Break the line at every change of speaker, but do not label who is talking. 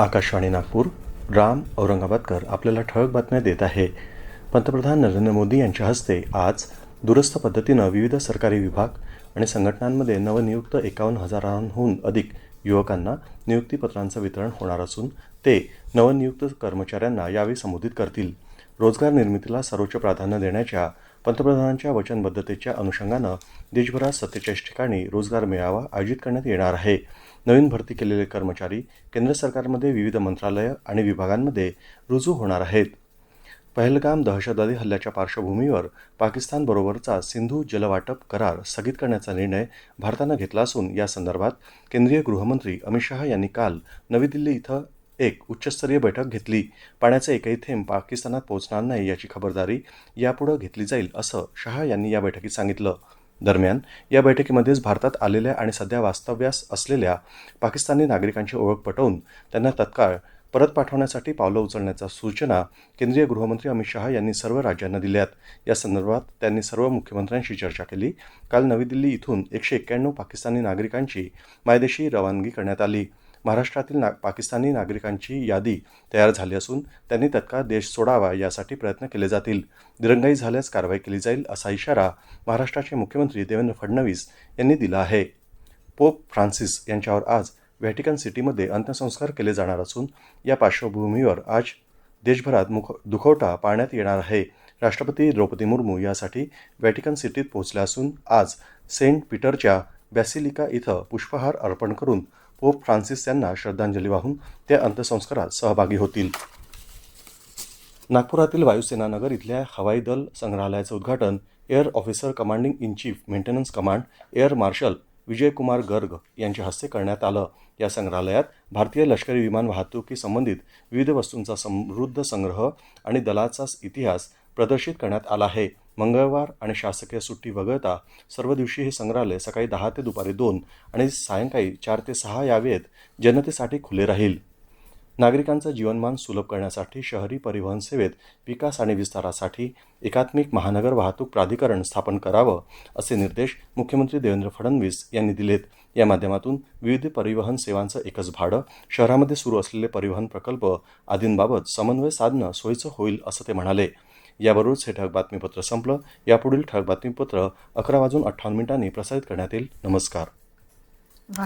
आकाशवाणी नागपूर राम औरंगाबादकर आपल्याला ठळक बातम्या देत आहे. पंतप्रधान नरेंद्र मोदी यांच्या हस्ते आज दुरस्त पद्धतीनं विविध सरकारी विभाग आणि संघटनांमध्ये नवनियुक्त एकावन्न हजारांहून अधिक युवकांना नियुक्तीपत्रांचं वितरण होणार असून ते नवनियुक्त कर्मचाऱ्यांना यावेळी संबोधित करतील. रोजगार निर्मितीला सर्वोच्च प्राधान्य देण्याच्या पंतप्रधानांच्या वचनबद्धतेच्या अनुषंगानं देशभरात सत्तेचाळीस ठिकाणी रोजगार मेळावा आयोजित करण्यात येणार आहे. नवीन भरती केलेले कर्मचारी केंद्र सरकारमध्ये विविध मंत्रालयं आणि विभागांमध्ये रुजू होणार आहेत. पहलगाम दहशतवादी हल्ल्याच्या पार्श्वभूमीवर पाकिस्तानबरोबरचा सिंधू जलवाटप करार स्थगित करण्याचा निर्णय भारतानं घेतला असून या संदर्भात केंद्रीय गृहमंत्री अमित शहा यांनी काल नवी दिल्ली इथं एक उच्चस्तरीय बैठक घेतली. पाण्याचे एकही थेंब पाकिस्तानात पोहोचणार नाही याची खबरदारी यापुढे घेतली जाईल असं शहा यांनी या बैठकीत सांगितलं. दरम्यान या बैठकीमध्येच भारतात आलेल्या आणि सध्या वास्तव्यास असलेल्या पाकिस्तानी नागरिकांची ओळख पटवून त्यांना तत्काळ परत पाठवण्यासाठी पावलं उचलण्याच्या सूचना केंद्रीय गृहमंत्री अमित शहा यांनी सर्व राज्यांना दिल्यात. या संदर्भात त्यांनी सर्व मुख्यमंत्र्यांशी चर्चा केली. काल नवी दिल्ली इथून एकशे एक्क्याण्णव पाकिस्तानी नागरिकांची मायदेशी रवानगी करण्यात आली. महाराष्ट्रातील ना पाकिस्तानी नागरिकांची यादी तयार झाली असून त्यांनी तत्काळ देश सोडावा यासाठी प्रयत्न केले जातील. दिरंगाई झाल्यास कारवाई केली जाईल असा इशारा महाराष्ट्राचे मुख्यमंत्री देवेंद्र फडणवीस यांनी दिला आहे. पोप फ्रान्सिस यांच्यावर आज व्हॅटिकन सिटीमध्ये अंत्यसंस्कार केले जाणार असून या पार्श्वभूमीवर आज देशभरात मुख दुखवटा पाळण्यात येणार आहे. राष्ट्रपती द्रौपदी मुर्मू यासाठी व्हॅटिकन सिटीत पोहोचल्या असून आज सेंट पीटरच्या बॅसिलिका इथं पुष्पहार अर्पण करून पोप फ्रान्सिस यांना श्रद्धांजली वाहून ते अंत्यसंस्कारात सहभागी होतील. नागपुरातील वायुसेना नगर इथल्या हवाई दल संग्रहालयाचं उद्घाटन air officer commanding in chief maintenance command air marshal Vijaykumar Garg यांच्या हस्ते करण्यात आलं. या संग्रहालयात भारतीय लष्करी विमान वाहतुकी संबंधित विविध वस्तूंचा समृद्ध संग्रह आणि दलाचा इतिहास प्रदर्शित करण्यात आला आहे. मंगळवार आणि शासकीय सुट्टी वगळता सर्व दिवशी हे संग्रहालय सकाळी दहा ते दुपारी दोन आणि सायंकाळी चार ते सहा यावेत जनतेसाठी खुले राहील. नागरिकांचं जीवनमान सुलभ करण्यासाठी शहरी परिवहन सेवेत विकास आणि विस्तारासाठी एकात्मिक महानगर वाहतूक प्राधिकरण स्थापन करावं असे निर्देश मुख्यमंत्री देवेंद्र फडणवीस यांनी दिलेत. या माध्यमातून विविध परिवहन सेवांचं एकच भाडं शहरामध्ये सुरू असलेले परिवहन प्रकल्प आदींबाबत समन्वय साधणं सोयीचं होईल असं ते म्हणाले. याबरोबरच हे ठळक बातमीपत्र संपलं. यापुढील ठळक बातमीपत्र अकरा वाजून अठ्ठावन्न मिनिटांनी प्रसारित करण्यात येईल. नमस्कार.